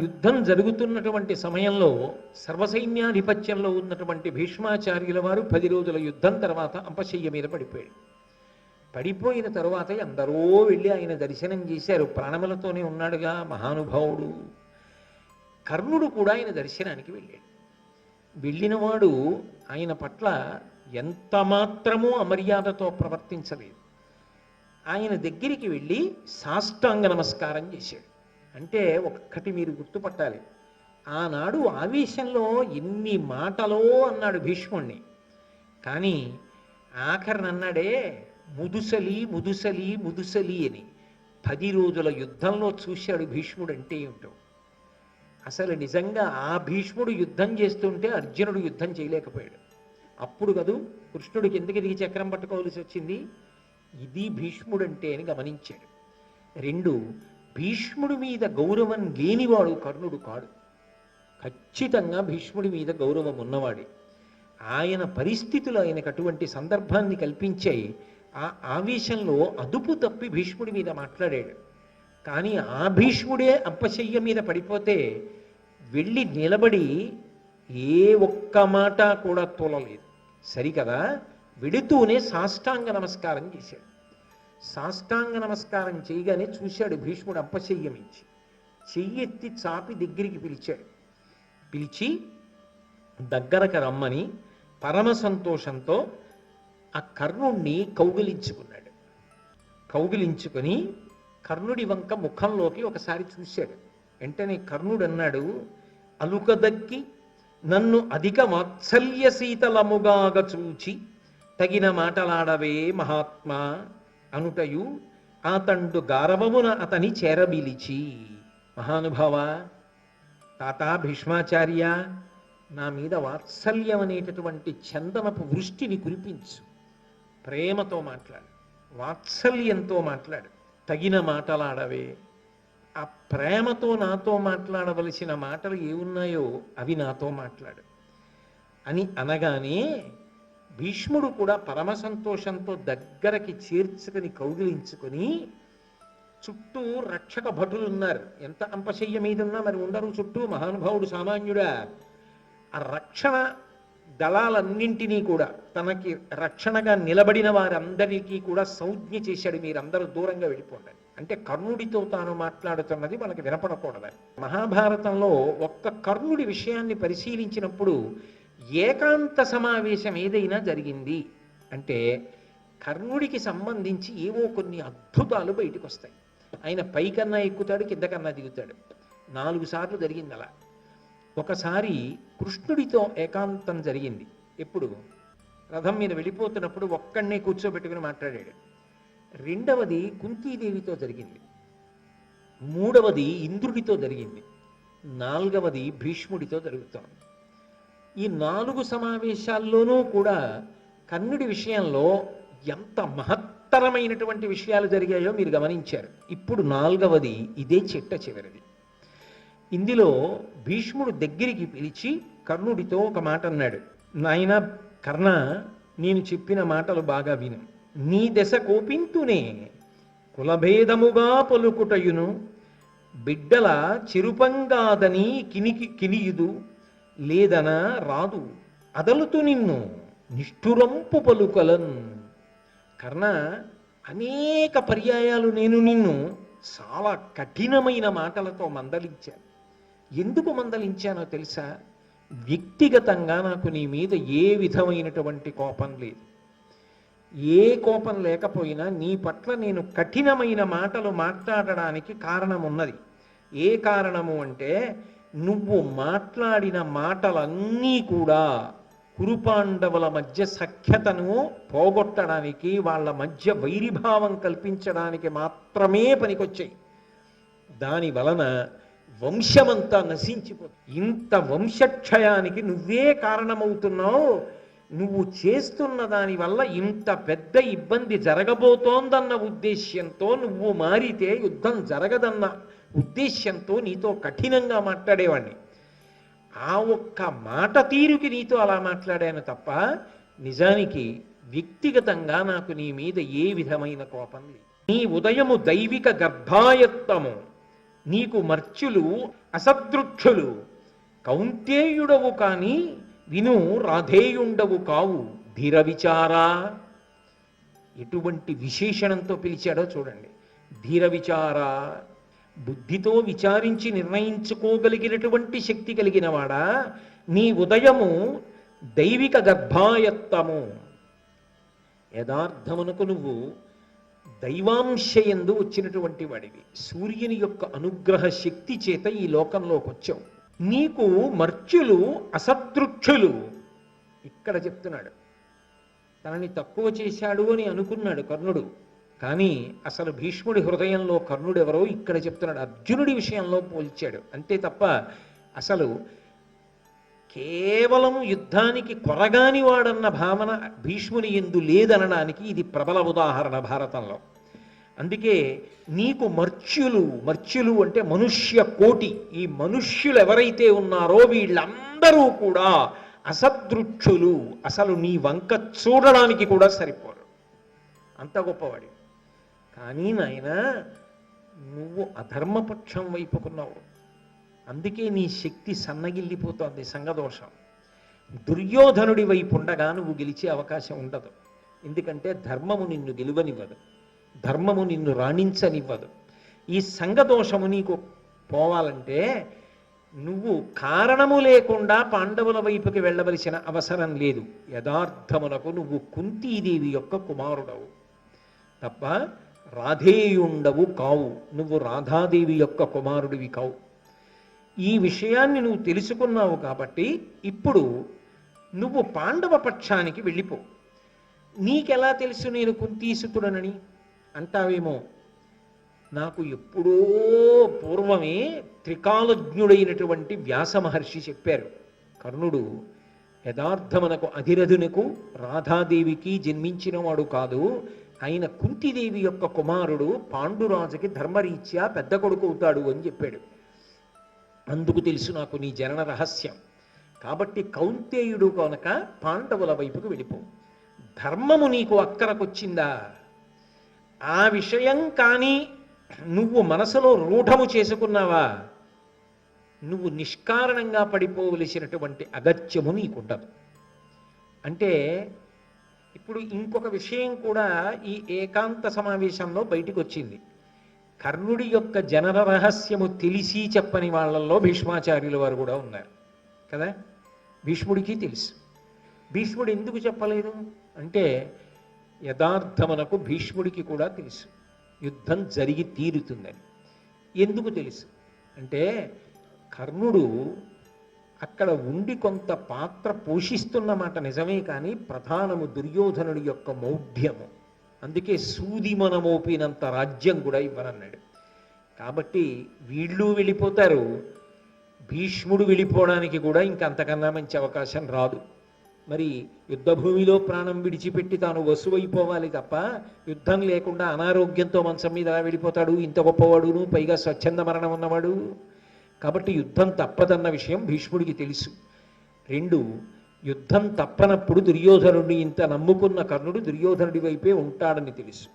యుద్ధం జరుగుతున్నటువంటి సమయంలో సర్వసైన్యాధిపత్యంలో ఉన్నటువంటి భీష్మాచార్యుల వారు పది రోజుల యుద్ధం తర్వాత అంపశయ్య మీద పడిపోయాడు. పడిపోయిన తరువాత ఎందరో వెళ్ళి ఆయన దర్శనం చేశారు. ప్రాణములతోనే ఉన్నాడుగా మహానుభావుడు. కర్ణుడు కూడా ఆయన దర్శనానికి వెళ్ళాడు. వెళ్ళినవాడు ఆయన పట్ల ఎంత మాత్రమూ అమర్యాదతో ప్రవర్తించలేదు. ఆయన దగ్గరికి వెళ్ళి సాష్టాంగ నమస్కారం చేశాడు. అంటే ఒక్కటి మీరు గుర్తుపట్టాలి. ఆనాడు ఆవేశంలో ఎన్ని మాటలో అన్నాడు భీష్ముణ్ణి. కానీ ఆఖరిని అన్నాడే ముదుసలి ముదుసలి ముదుసలి అని. పది రోజుల యుద్ధంలో చూశాడు భీష్ముడు అంటే ఏమిటో. అసలు నిజంగా ఆ భీష్ముడు యుద్ధం చేస్తుంటే అర్జునుడు యుద్ధం చేయలేకపోయాడు. అప్పుడు కదూ కృష్ణుడికి ఎందుకు దిగి చక్రం పట్టుకోవాల్సి వచ్చింది. ఇది భీష్ముడు అంటే అని గమనించాడు. రెండు భీష్ముడి మీద గౌరవం లేనివాడు కర్ణుడు కాడు. ఖచ్చితంగా భీష్ముడి మీద గౌరవం ఉన్నవాడే. ఆయన పరిస్థితులు ఆయనకు అటువంటి సందర్భాన్ని కల్పించాయి ఆ ఆవేశంలో అదుపు తప్పి భీష్ముడి మీద మాట్లాడాడు. కానీ ఆ భీష్ముడే అప్పశయ్య మీద పడిపోతే వెళ్ళి నిలబడి ఏ ఒక్క మాట కూడా తోలలేదు. సరికదా? వెడుతూనే సాష్టాంగ నమస్కారం చేశాడు. సాష్టాంగ నమస్కారం చేయగానే చూశాడు భీష్ముడు అప్పశయ్యం చెయ్యెత్తి చాపి దగ్గరికి పిలిచాడు. పిలిచి దగ్గరకు రమ్మని పరమ సంతోషంతో ఆ కర్ణుణ్ణి కౌగిలించుకున్నాడు. కౌగిలించుకొని కర్ణుడి వంక ముఖంలోకి ఒకసారి చూశాడు. వెంటనే కర్ణుడు అన్నాడు అలుకదక్కి నన్ను అధిక వాత్సల్య శీతలముగాగ చూచి తగిన మాటలాడవే మహాత్మా. అనుటయు ఆతండు గారవమున అతని చేరబిలిచి. మహానుభావ తాత భీష్మాచార్య నా మీద వాత్సల్యం అనేటటువంటి చందనపు వృష్టిని కురిపించు. ప్రేమతో మాట్లాడు వాత్సల్యంతో మాట్లాడు. తగిన మాటలాడవే. ఆ ప్రేమతో నాతో మాట్లాడవలసిన మాటలు ఏమున్నాయో అవి నాతో మాట్లాడు. అని అనగానే భీష్ముడు కూడా పరమ సంతోషంతో దగ్గరకి చేర్చుకొని కౌగిలించుకొని చుట్టూ రక్షక భటులు ఉన్నారు. ఎంత అంపశయ్య మీద ఉన్నా మరి ఉండరు చుట్టూ మహానుభావుడు సామాన్యుడా. ఆ రక్షణ దళాలన్నింటినీ కూడా తనకి రక్షణగా నిలబడిన వారందరికీ కూడా సంజ్ఞ చేశాడు మీరందరూ దూరంగా వెళ్ళిపోండి అంటే కర్ణుడితో తాను మాట్లాడుతున్నది మనకి వినపడకూడదు మహాభారతంలో ఒక్క కర్ణుడి విషయాన్ని పరిశీలించినప్పుడు ఏకాంత సమావేశం ఏదైనా జరిగింది అంటే కర్ణుడికి సంబంధించి ఏవో కొన్ని అద్భుతాలు బయటకు వస్తాయి ఆయన పైకన్నా ఎక్కుతాడు కిందకన్నా దిగుతాడు. నాలుగు సార్లు జరిగింది అలా. ఒకసారి కృష్ణుడితో ఏకాంతం జరిగింది. ఎప్పుడు? రథం మీద వెళ్ళిపోతున్నప్పుడు ఒక్కడనే కూర్చోబెట్టుకుని మాట్లాడాడు. రెండవది కుంతీదేవితో జరిగింది. మూడవది ఇంద్రుడితో జరిగింది. నాలుగవది భీష్ముడితో జరుగుతోంది. ఈ నాలుగు సమావేశాల్లోనూ కూడా కర్ణుడి విషయంలో ఎంత మహత్తరమైనటువంటి విషయాలు జరిగాయో మీరు గమనించారు. ఇప్పుడు నాలుగవది ఇదే చిట్ట చివరిది. ఇందులో భీష్ముడు దగ్గరికి పిలిచి కర్ణుడితో ఒక మాట అన్నాడు. నాయన కర్ణ నేను చెప్పిన మాటలు బాగా విను. నీ దశ కోపింతునే కులభేదముగా పలుకుటయును. బిడ్డల చిరుపంగాదని కినికి కినియుదు. లేదనా రాదు. అదలుతు నిన్ను నిష్ఠురంపు పలుకలన్. కర్ణ అనేక పర్యాయాలు నేను నిన్ను చాలా కఠినమైన మాటలతో మందలించాను. ఎందుకు మందలించానో తెలుసా? వ్యక్తిగతంగా నాకు నీ మీద ఏ విధమైనటువంటి కోపం లేదు. ఏ కోపం లేకపోయినా నీ పట్ల నేను కఠినమైన మాటలు మాట్లాడడానికి కారణం ఉన్నది ఏ కారణము అంటే నువ్వు మాట్లాడిన మాటలన్నీ కూడా కురుపాండవుల మధ్య సఖ్యతను పోగొట్టడానికి వాళ్ళ మధ్య వైరిభావం కల్పించడానికి మాత్రమే పనికొచ్చాయి. దాని వలన వంశమంతా నశించిపోతుంది. ఇంత వంశక్షయానికి నువ్వే కారణమవుతున్నావు. నువ్వు చేస్తున్న దానివల్ల ఇంత పెద్ద ఇబ్బంది జరగబోతోందన్న ఉద్దేశ్యంతో నువ్వు మారితే యుద్ధం జరగదన్న ఉద్దేశ్యంతో నీతో కఠినంగా మాట్లాడేవాడిని ఆ ఒక్క మాట తీరుకి నీతో అలా మాట్లాడాను తప్ప నిజానికి వ్యక్తిగతంగా నాకు నీ మీద ఏ విధమైన కోపం లేదు. నీ ఉదయము దైవిక గర్భాయత్తము నీకు మర్చులు అసదృక్షులు కౌంతేయుడవు కాని విను రాధేయుండవు కావు ధీర విచారా. ఎటువంటి విశేషణంతో పిలిచాడో చూడండి. ధీర విచారా. బుద్ధితో విచారించి నిర్ణయించుకోగలిగినటువంటి శక్తి కలిగినవాడా? నీ ఉదయము దైవిక గర్భాయత్తము. యథార్థమునకు నువ్వు దైవాంశయందు వచ్చినటువంటి వాడివి. సూర్యుని యొక్క అనుగ్రహ శక్తి చేత ఈ లోకంలోకి వచ్చావు నీకు మర్చులు అసదృక్షులు. ఇక్కడ చెప్తున్నాడు. తనని తక్కువ చేశాడు అని అనుకున్నాడు కర్ణుడు. కానీ అసలు భీష్ముడి హృదయంలో కర్ణుడెవరో ఇక్కడ చెప్తున్నాడు. అర్జునుడి విషయంలో పోల్చాడు. అంతే తప్ప అసలు కేవలం యుద్ధానికి కొరగాని వాడన్న భావన భీష్ముని ఎందు లేదనడానికి ఇది ప్రబల ఉదాహరణ భారతంలో. అందుకే నీకు మర్చ్యులు మర్చ్యులు అంటే మనుష్య కోటి. ఈ మనుష్యులు ఎవరైతే ఉన్నారో వీళ్ళందరూ కూడా అసదృక్షులు అసలు నీ వంక చూడడానికి కూడా సరిపోరు. అంత గొప్పవాడి. కానీ నాయన నువ్వు అధర్మపక్షం వైపుకున్నావు. అందుకే నీ శక్తి సన్నగిల్లిపోతోంది సంగదోషం దుర్యోధనుడి వైపు ఉండగా నువ్వు గెలిచే అవకాశం ఉండదు. ఎందుకంటే ధర్మము నిన్ను గెలువనివ్వదు. ధర్మము నిన్ను రాణించనివ్వదు. ఈ సంగదోషము నీకు పోవాలంటే నువ్వు కారణము లేకుండా పాండవుల వైపుకి వెళ్ళవలసిన అవసరం లేదు. యథార్థమునకు నువ్వు కుంతీదేవి యొక్క కుమారుడవు. తప్ప రాధేయుండవు కావు. నువ్వు రాధాదేవి యొక్క కుమారుడివి కావు. ఈ విషయాన్ని నువ్వు తెలుసుకున్నావు కాబట్టి ఇప్పుడు నువ్వు పాండవ పక్షానికి వెళ్ళిపో. నీకెలా తెలుసు నేను కుంతీసుతుడనని అంటావేమో? నాకు ఎప్పుడో పూర్వమే త్రికాలజ్ఞుడైనటువంటి వ్యాస మహర్షి చెప్పారు. కర్ణుడు యథార్థమనకు అధిరథునకు రాధాదేవికి జన్మించినవాడు కాదు. ఆయన కుంతిదేవి యొక్క కుమారుడు పాండురాజుకి ధర్మరీత్యా పెద్ద కొడుకు అవుతాడు అని చెప్పాడు. అందుకు తెలుసు నాకు నీ జనన రహస్యం. కాబట్టి కౌంతేయుడు కనుక పాండవుల వైపుకు వెళ్ళిపో. ధర్మము నీకు అక్కరకొచ్చిందా? ఆ విషయం కానీ నువ్వు మనసులో రూఢము చేసుకున్నావా? నువ్వు నిష్కారణంగా పడిపోవలసినటువంటి అగత్యము నీకుండదు. అంటే ఇప్పుడు ఇంకొక విషయం కూడా ఈ ఏకాంత సమావేశంలో బయటికి వచ్చింది కర్ణుడి యొక్క జనన రహస్యము తెలిసి చెప్పని వాళ్ళల్లో భీష్మాచార్యుల వారు కూడా ఉన్నారు. కదా? భీష్ముడికి తెలుసు. భీష్ముడు ఎందుకు చెప్పలేదు? అంటే యథార్థమనకు భీష్ముడికి కూడా తెలుసు. యుద్ధం జరిగి తీరుతుందని. ఎందుకు తెలుసు? అంటే కర్ణుడు అక్కడ ఉండి కొంత పాత్ర పోషిస్తున్న మాట నిజమే కానీ ప్రధానము దుర్యోధనుడి యొక్క మౌఢ్యము. అందుకే సూది మనమోపినంత రాజ్యం కూడా ఇవ్వనన్నాడు. కాబట్టి వీళ్ళు వెళ్ళిపోతారు. భీష్ముడు వెళ్ళిపోవడానికి కూడా ఇంకంతకన్నా మంచి అవకాశం రాదు. మరి యుద్ధభూమిలో ప్రాణం విడిచిపెట్టి తాను వసువైపోవాలి తప్ప యుద్ధం లేకుండా అనారోగ్యంతో మంచం మీద వెళ్ళిపోతాడు. ఇంత గొప్పవాడును పైగా స్వచ్ఛంద మరణం ఉన్నవాడు. కాబట్టి యుద్ధం తప్పదన్న విషయం భీష్ముడికి తెలుసు. రెండు యుద్ధం తప్పనప్పుడు దుర్యోధనుడిని ఇంత నమ్ముకున్న కర్ణుడు దుర్యోధనుడి వైపే ఉంటాడని తెలుసు.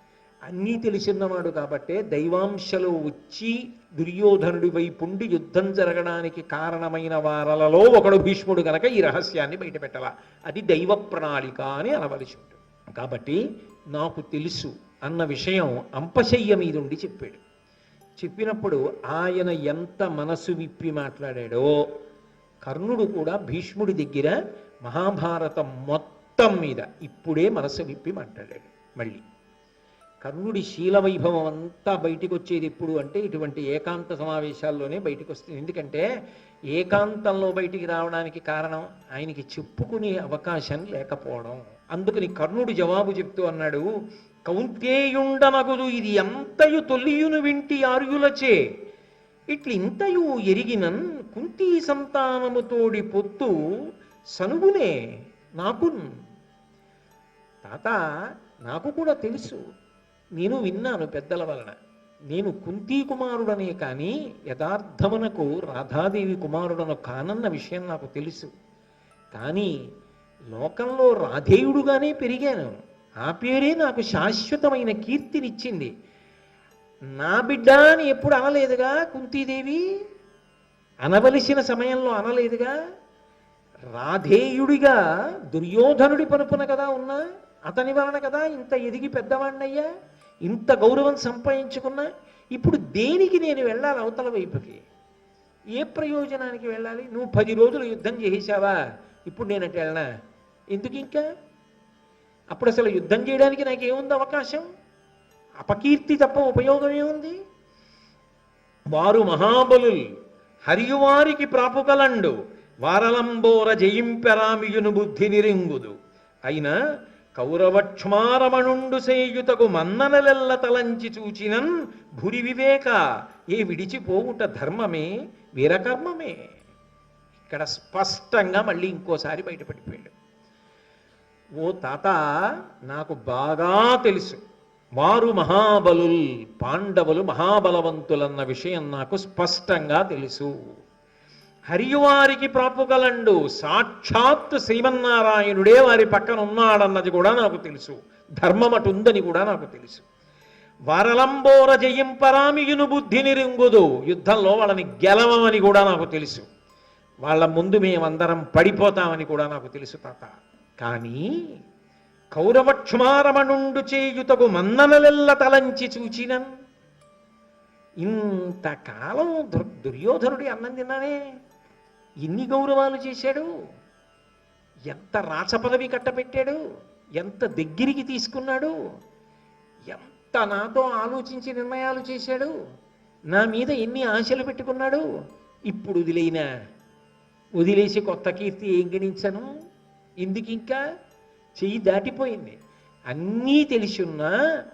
అన్నీ తెలిసిన్నవాడు కాబట్టే దైవాంశలో వచ్చి దుర్యోధనుడి వైపుండి యుద్ధం జరగడానికి కారణమైన వారలలో ఒకడు భీష్ముడు కనుక ఈ రహస్యాన్ని బయటపెట్టాల. అది దైవ ప్రణాళిక అని అనవలసి ఉంటుంది. కాబట్టి నాకు తెలుసు అన్న విషయం అంపశయ్య మీదుండి చెప్పాడు. చెప్పినప్పుడు ఆయన ఎంత మనసు విప్పి మాట్లాడాడో కర్ణుడు కూడా భీష్ముడి దగ్గర మహాభారతం మొత్తం మీద ఇప్పుడే మనసు విప్పి మాట్లాడాడు మళ్ళీ. కర్ణుడి శీల వైభవం అంతా బయటికి వచ్చేది ఎప్పుడు అంటే ఇటువంటి ఏకాంత సమావేశాల్లోనే బయటికి వస్తుంది ఎందుకంటే ఏకాంతంలో బయటికి రావడానికి కారణం ఆయనకి చెప్పుకునే అవకాశం లేకపోవడం. అందుకని కర్ణుడు జవాబు చెప్తూ అన్నాడు కౌంతేయుండనగుదు ఇది ఎంతయు తొలియును వింటి ఆర్యులచే. ఇట్లింతయు ఎరిగినన్ కుంతీ సంతానముతోడి పొత్తు సనుగునే నాకున్. తాత నాకు కూడా తెలుసు. నేను విన్నాను పెద్దల వలన. నేను కుంతీ కుమారుడనే కానీ యథార్థమునకు రాధాదేవి కుమారుడను కానన్న విషయం నాకు తెలుసు. కానీ లోకంలో రాధేయుడుగానే పెరిగాను. ఆ పేరే నాకు శాశ్వతమైన కీర్తినిచ్చింది. నా బిడ్డ అని ఎప్పుడు అనలేదుగా కుంతీదేవి? అనవలసిన సమయంలో అనలేదుగా? రాధేయుడిగా దుర్యోధనుడి పనుపున కదా ఉన్నా అతని వలన కదా ఇంత ఎదిగి పెద్దవాణ్ణయ్యా? ఇంత గౌరవం సంపాదించుకున్నా? ఇప్పుడు దేనికి నేను వెళ్ళాలి అవతల వైపుకి? ఏ ప్రయోజనానికి వెళ్ళాలి? నువ్వు పది రోజులు యుద్ధం చేసేసావా ఇప్పుడు నేను అటు వెళ్ళనా? ఎందుకు ఇంకా అప్పుడు అసలు యుద్ధం చేయడానికి నాకు ఏముంది అవకాశం? అపకీర్తి తప్ప ఉపయోగం ఏముంది వారు మహాబలుల్ హరియువారికి ప్రాపుకలండు వారలంబోర జయింపెరామియును బుద్ధి నిరింగుదు. అయినా కౌరవక్ష్మారమణుండు సేయుతకు మన్ననలెల్ల తలంచి చూచినన్ భురి వివేక ఏ విడిచిపోవుట ధర్మమే వీరకర్మమే. ఇక్కడ స్పష్టంగా మళ్ళీ ఇంకోసారి బయటపడిపోయాడు. ఓ తాత నాకు బాగా తెలుసు. వారు మహాబలుల్ పాండవులు మహాబలవంతులన్న విషయం నాకు స్పష్టంగా తెలుసు. హరియువారికి ప్రాపుగలండు సాక్షాత్ శ్రీమన్నారాయణుడే వారి పక్కన ఉన్నాడన్నది కూడా నాకు తెలుసు. ధర్మం అటు ఉందని కూడా నాకు తెలుసు. వరలంబోర జయింపరామియును బుద్ధి రింగుదు యుద్ధంలో వాళ్ళని గెలవమని కూడా నాకు తెలుసు. వాళ్ళ ముందు మేమందరం పడిపోతామని కూడా నాకు తెలుసు తాత. కానీ కౌరవక్షమారమణుండు చేయుతగు మన్ననలెల్ల తలంచి చూచినన్. ఇంతకాలం దుర్ దుర్యోధనుడి అన్నం తిన్నానే. ఎన్ని గౌరవాలు చేశాడు. ఎంత రాచపదవి కట్టపెట్టాడు. ఎంత దగ్గరికి తీసుకున్నాడు. ఎంత నాతో ఆలోచించి నిర్ణయాలు చేశాడు. నా మీద ఎన్ని ఆశలు పెట్టుకున్నాడు. ఇప్పుడు వదిలేనా? వదిలేసి కొత్త కీర్తి ఏం గణించను? ఎందుకు ఇంకా చెయ్యి దాటిపోయింది. అన్నీ తెలిసున్నా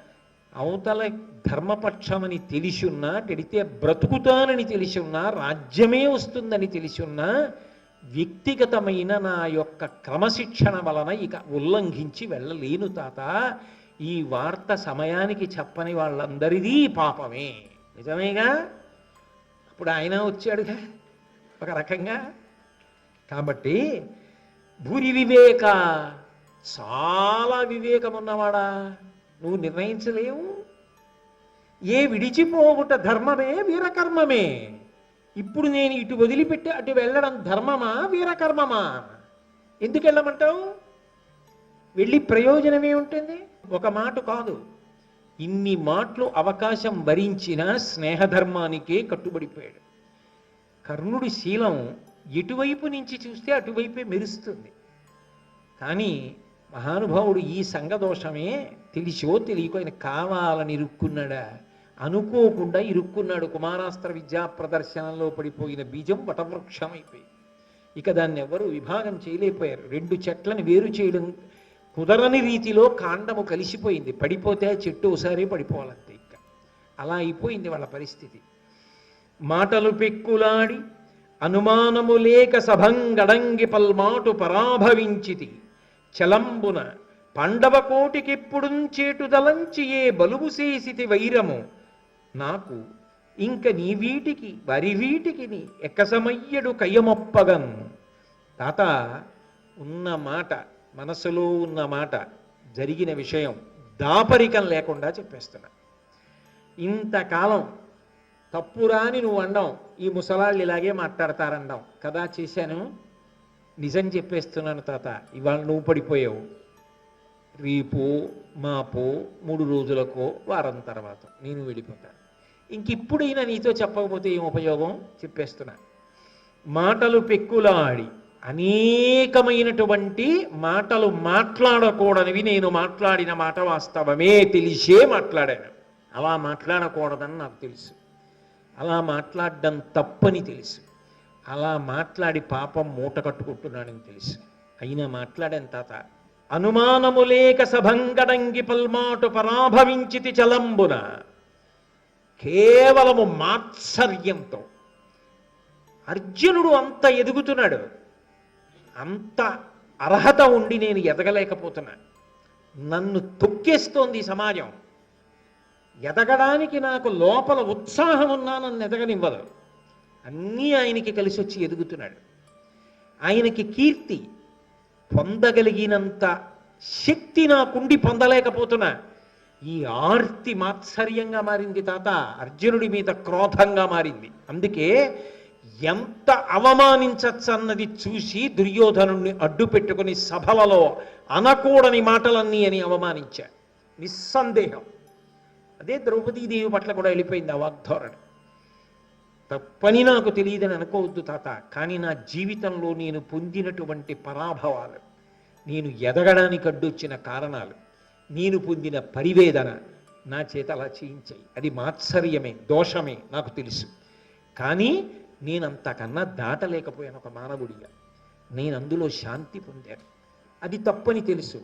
అవతల ధర్మపక్షమని తెలిసున్నా పెడితే బ్రతుకుతానని తెలిసున్నా రాజ్యమే వస్తుందని తెలిసున్నా వ్యక్తిగతమైన నా యొక్క క్రమశిక్షణ వలన ఇక ఉల్లంఘించి వెళ్ళలేను తాత. ఈ వార్త సమయానికి చెప్పని వాళ్ళందరిది పాపమే. నిజమేగా? అప్పుడు ఆయన వచ్చాడుగా ఒక రకంగా. కాబట్టి భూరి వివేక. చాలా వివేకం ఉన్నవాడా నువ్వు నిర్ణయించలేవు. ఏ విడిచిపోవుట ధర్మమే వీరకర్మమే. ఇప్పుడు నేను ఇటు వదిలిపెట్టి అటు వెళ్ళడం ధర్మమా వీరకర్మమా? ఎందుకు వెళ్ళమంటావు? వెళ్ళి ప్రయోజనం ఏముంటుంది ఒక మాట కాదు. ఇన్ని మాటలు అవకాశం భరించిన స్నేహధర్మానికే కట్టుబడిపోయాడు. కర్ణుడి శీలం ఎటువైపు నుంచి చూస్తే అటువైపే మెరుస్తుంది. కానీ మహానుభావుడు ఈ సంగదోషమే తెలిసో తెలియకో ఆయన కావాలని ఇరుక్కున్నాడా అనుకోకుండా ఇరుక్కున్నాడు. కుమారాస్త్ర విద్యా ప్రదర్శనలో పడిపోయిన బీజం వటవృక్షమైపోయి ఇక దాన్ని ఎవరు విభాగం చేయలేకపోయారు. రెండు చెట్లను వేరు చేయడం కుదరని రీతిలో కాండము కలిసిపోయింది. పడిపోతే చెట్టు ఒకసారి పడిపోవాలంతే ఇంకా. అలా అయిపోయింది వాళ్ళ పరిస్థితి. మాటలు పెక్కులాడి అనుమానము లేక సభంగడంగి పల్మాటు పరాభవించితి. చలంబున పండవకోటికిప్పుడుంచేటుదలంచి ఏ బలువు చేసితి వైరము. నాకు ఇంక నీ వీటికి వరి వీటికి నీ ఎక్కసమయ్యడు కయ్యమొప్పగన్ తాత ఉన్న మాట మనసులో ఉన్న మాట జరిగిన విషయం దాపరికం లేకుండా చెప్పేస్తున్నా. ఇంతకాలం తప్పురాని నువ్వు అండం ఈ ముసలాళ్ళు ఇలాగే మాట్లాడతారండం కదా చేశాను? నిజం చెప్పేస్తున్నాను తాత. ఇవాళ నువ్వు పడిపోయావు. రేపు మాపు మూడు రోజులకో వారం తర్వాత నేను వెళ్ళిపోతాను ఇంక ఇప్పుడైనా నీతో చెప్పకపోతే ఏం ఉపయోగం? చెప్పేస్తున్నా. మాటలు పెక్కులాడి అనేకమైనటువంటి మాటలు మాట్లాడకూడనివి నేను మాట్లాడిన మాట వాస్తవమే తెలిసే మాట్లాడాను. అలా మాట్లాడకూడదని నాకు తెలుసు. అలా మాట్లాడడం తప్పని తెలుసు. అలా మాట్లాడి పాపం మూట కట్టుకుంటున్నాడని తెలుసు. అయినా మాట్లాడాను తాత? అనుమానము లేక సభంగడంగి పల్మాటు పరాభవించితి చలంబున. కేవలము మాత్సర్యంతో. అర్జునుడు అంత ఎదుగుతున్నాడు. అంత అర్హత ఉండి నేను ఎదగలేకపోతున్నా. నన్ను తొక్కేస్తోంది సమాజం. ఎదగడానికి నాకు లోపల ఉత్సాహం ఉన్నా నన్ను ఎదగనివ్వదు. అన్నీ ఆయనకి కలిసి వచ్చి ఎదుగుతున్నాడు. ఆయనకి కీర్తి పొందగలిగినంత శక్తి నాకుండి పొందలేకపోతున్నా. ఈ ఆర్తి మాత్సర్యంగా మారింది తాత అర్జునుడి మీద క్రోధంగా మారింది. అందుకే ఎంత అవమానించచ్చన్నది చూసి దుర్యోధనుణ్ణి అడ్డు పెట్టుకుని సభలలో అనకూడని మాటలన్నీ అని అవమానించాడు నిస్సందేహం. అదే ద్రౌపదీదేవి పట్ల కూడా వెళ్ళిపోయింది ఆ వాగ్ధోరణి. తప్పని నాకు తెలియదని అనుకోవద్దు తాత కానీ నా జీవితంలో నేను పొందినటువంటి పరాభవాలు నేను ఎదగడానికి అడ్డొచ్చిన కారణాలు నేను పొందిన పరివేదన నా చేత అలా చేయించాయి. అది మాత్సర్యమే దోషమే నాకు తెలుసు. కానీ నేను అంతకన్నా దాటలేకపోయాను ఒక మానవుడిగా. నేను అందులో శాంతి పొందాను. అది తప్పని తెలుసు.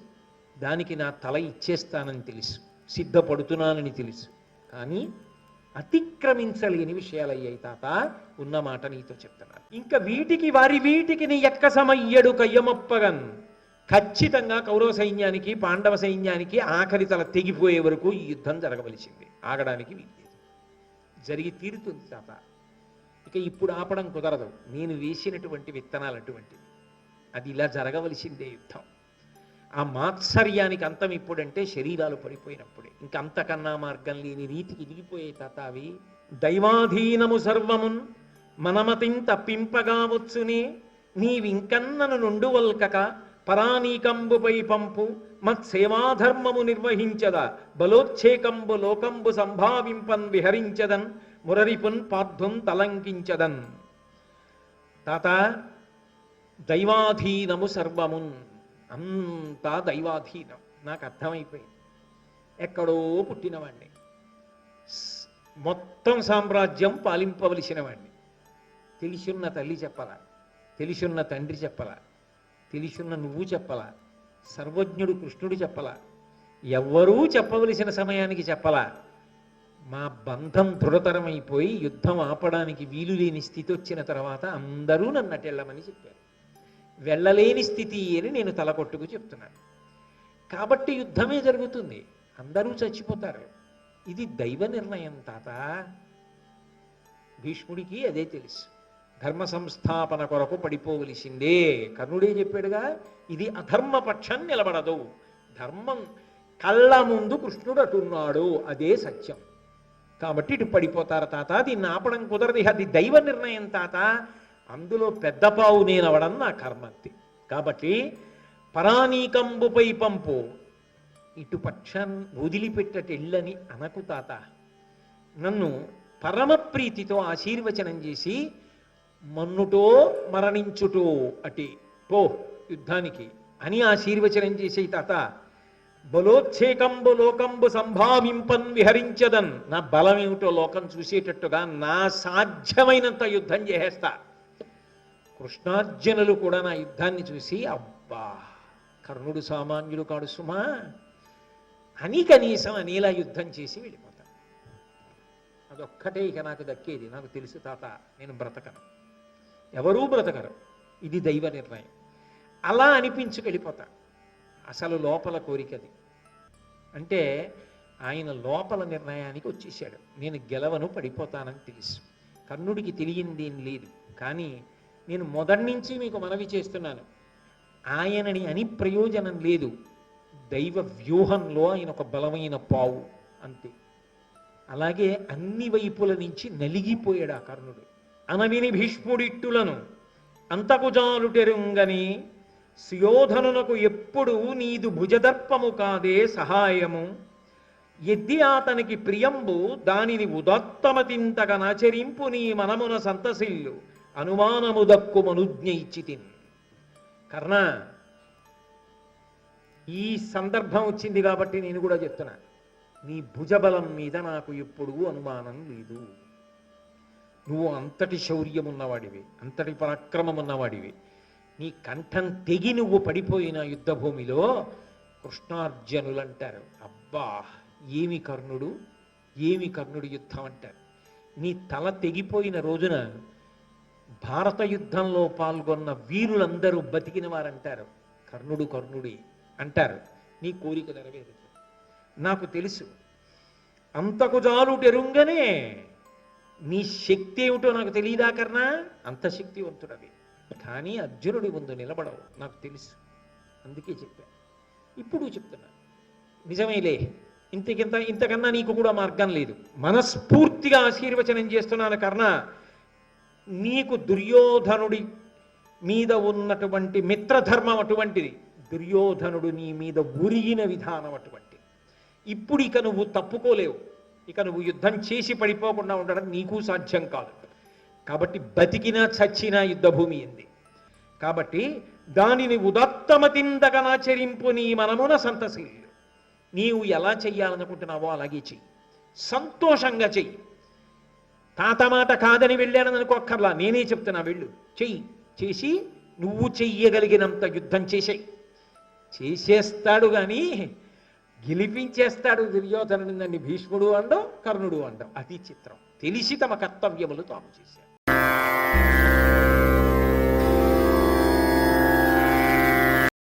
దానికి నా తల ఇచ్చేస్తానని తెలుసు. సిద్ధపడుతున్నానని తెలుసు. కానీ అతిక్రమించలేని విషయాలయ్యాయి తాత ఉన్న మాట నీతో చెప్తున్నాను. ఇంకా వీటికి వారి వీటికి నీ ఎక్క సమయ్యడు కయ్యమప్పగన్ ఖచ్చితంగా కౌరవ సైన్యానికి పాండవ సైన్యానికి ఆఖరి తల తెగిపోయే వరకు ఈ యుద్ధం జరగవలసింది. ఆగడానికి వీల్లేదు. జరిగి తీరుతుంది తాత. ఇక ఇప్పుడు ఆపడం కుదరదు. నేను వేసినటువంటి విత్తనాలు అటువంటివి. అది ఇలా జరగవలసిందే యుద్ధం. ఆ మాత్సర్యానికి అంతం ఇప్పుడంటే శరీరాలు పడిపోయినప్పుడే. ఇంక అంతకన్నా మార్గం లేని రీతికి ఇదిగిపోయే తాత అవి దైవాధీనము సర్వమున్ మనమతిం తప్పింపగా వచ్చునే నీవింకన్నను నుండు వల్కక పరానీకంబుపై పంపు మత్సేవాధర్మము నిర్వహించద బలోచ్ఛేకంబు లోకంబు సంభావింపన్ విహరించదన్ మురరిపున్ పార్థున్ తలంకించదన్. తాత దైవాధీనము సర్వమున్ అంతా దైవాధీనం. నాకు అర్థమైపోయింది. ఎక్కడో పుట్టినవాడిని మొత్తం సామ్రాజ్యం పాలింపవలసిన వాడిని తెలిసున్న తల్లి చెప్పలా? తెలిసున్న తండ్రి చెప్పలా? తెలిసున్న నువ్వు చెప్పలా? సర్వజ్ఞుడు కృష్ణుడు చెప్పలా? ఎవ్వరూ చెప్పవలసిన సమయానికి చెప్పలా? మా బంధం దృఢతరమైపోయి యుద్ధం ఆపడానికి వీలు లేని స్థితి వచ్చిన తర్వాత అందరూ నన్నటెళ్ళమని చెప్పారు. వెళ్ళలేని స్థితి అని నేను తలకొట్టుకు చెప్తున్నాను. కాబట్టి యుద్ధమే జరుగుతుంది. అందరూ చచ్చిపోతారు. ఇది దైవ నిర్ణయం తాత. భీష్ముడికి అదే తెలుసు. ధర్మ సంస్థాపన కొరకు పడిపోవలసిందే. కర్ణుడే చెప్పాడుగా ఇది అధర్మ పక్షం నిలబడదు. ధర్మం కళ్ళ ముందు కృష్ణుడు అటున్నాడు. అదే సత్యం. కాబట్టి ఇటు పడిపోతారు తాత. దీన్ని ఆపడం కుదరదు. అది దైవ నిర్ణయం తాత. అందులో పెద్దపావు నేనవడం నా కర్మంతి. కాబట్టి పరానీకంబుపై పంపు. ఇటుపక్షం వదిలిపెట్టటెళ్ళని అనకు తాత. నన్ను పరమప్రీతితో ఆశీర్వచనం చేసి మన్నుటో మరణించుటో అటి. పో యుద్ధానికి అని ఆశీర్వచనం చేసే తాత. బలోచ్ఛేకంబు లోకంబు సంభావింపన్ విహరించదన్. నా బలం ఏమిటో లోకం చూసేటట్టుగా నా సాధ్యమైనంత యుద్ధం చేసేస్తా. కృష్ణార్జునులు కూడా నా యుద్ధాన్ని చూసి అబ్బా కర్ణుడు సామాన్యుడు కాడు సుమా. అని కనీసం అనిలా యుద్ధం చేసి వెళ్ళిపోతాను. అదొక్కటే ఇక నాకు దక్కేది. నాకు తెలుసు తాత నేను బ్రతకను. ఎవరూ బ్రతకరు. ఇది దైవ నిర్ణయం. అలా అనిపించుకు వెళ్ళిపోతా. అసలు లోపల కోరికది అంటే ఆయన లోపల నిర్ణయానికి వచ్చేసాడు నేను గెలవను పడిపోతానని తెలుసు. కర్ణుడికి తెలియంది ఏం లేదు. కానీ నేను మొదటి నుంచి మీకు మనవి చేస్తున్నాను. ఆయనని అని ప్రయోజనం లేదు. దైవ వ్యూహంలో ఆయన ఒక బలమైన పావు అంతే. అలాగే అన్ని వైపుల నుంచి నలిగిపోయాడు ఆ కర్ణుడు. అనవిని భీష్ముడిట్టులను అంతకుజాలుటెరుంగని సుయోధనునకు ఎప్పుడు నీదు భుజదర్పము కాదే సహాయము. ఎద్ది అతనికి ప్రియంబు దానిని ఉదత్తమతింతగనాచరింపు నీ మనమున సంతసిల్లు. అనుమానము దక్కుమనుజ్ఞ ఇచ్చితిన్. కర్ణ ఈ సందర్భం వచ్చింది కాబట్టి నేను కూడా చెప్తున్నా. నీ భుజబలం మీద నాకు ఎప్పుడూ అనుమానం లేదు. నువ్వు అంతటి శౌర్యం ఉన్నవాడివి అంతటి పరాక్రమం ఉన్నవాడివి నీ కంఠం తెగి నువ్వు పడిపోయిన యుద్ధభూమిలో కృష్ణార్జునులు అంటారు అబ్బా ఏమి కర్ణుడు? ఏమి కర్ణుడు యుద్ధం అంటారు? నీ తల తెగిపోయిన రోజున భారత యుద్ధంలో పాల్గొన్న వీరులందరూ బతికిన వారంటారు కర్ణుడు కర్ణుడి అంటారు. నీ కోరిక నెరవేరుతుంది. నాకు తెలుసు. అంతకు జాలుటెరుంగనే నీ శక్తి ఏమిటో నాకు తెలియదా కర్ణా? అంత శక్తివంతుడవి. కానీ అర్జునుడి ముందు నిలబడవు. నాకు తెలుసు. అందుకే చెప్పాను ఇప్పుడు చెప్తున్నా. నిజమేలే. ఇంతకింత ఇంతకన్నా నీకు కూడా మార్గం లేదు. మనస్ఫూర్తిగా ఆశీర్వచనం చేస్తున్నాను కర్ణ. నీకు దుర్యోధనుడి మీద ఉన్నటువంటి మిత్రధర్మం అటువంటిది. దుర్యోధనుడు నీ మీద ఉరిగిన విధానం అటువంటిది ఇప్పుడు ఇక నువ్వు తప్పుకోలేవు. ఇక నువ్వు యుద్ధం చేసి పడిపోకుండా ఉండడం నీకు సాధ్యం కాదు. కాబట్టి బతికినా చచ్చినా యుద్ధభూమి ఎంది కాబట్టి దానిని ఉదత్తమతిందగనాచరింపు నీ మనమున సంతశీలు నీవు ఎలా చెయ్యాలనుకుంటున్నావో అలాగే చెయ్యి. సంతోషంగా చెయ్యి. తాత మాట కాదని వెళ్ళానని అనుకోక్కర్లా నేనే చెప్తున్నా వెళ్ళు. చెయ్యి. చేసి నువ్వు చెయ్యగలిగినంత యుద్ధం చేసేయి. చేసేస్తాడు కానీ గెలిపించేస్తాడు దుర్యోధనుడిని భీష్ముడు అండం కర్ణుడు అండం అది చిత్రం. తెలిసి తమ కర్తవ్యములు తాము చేశారు.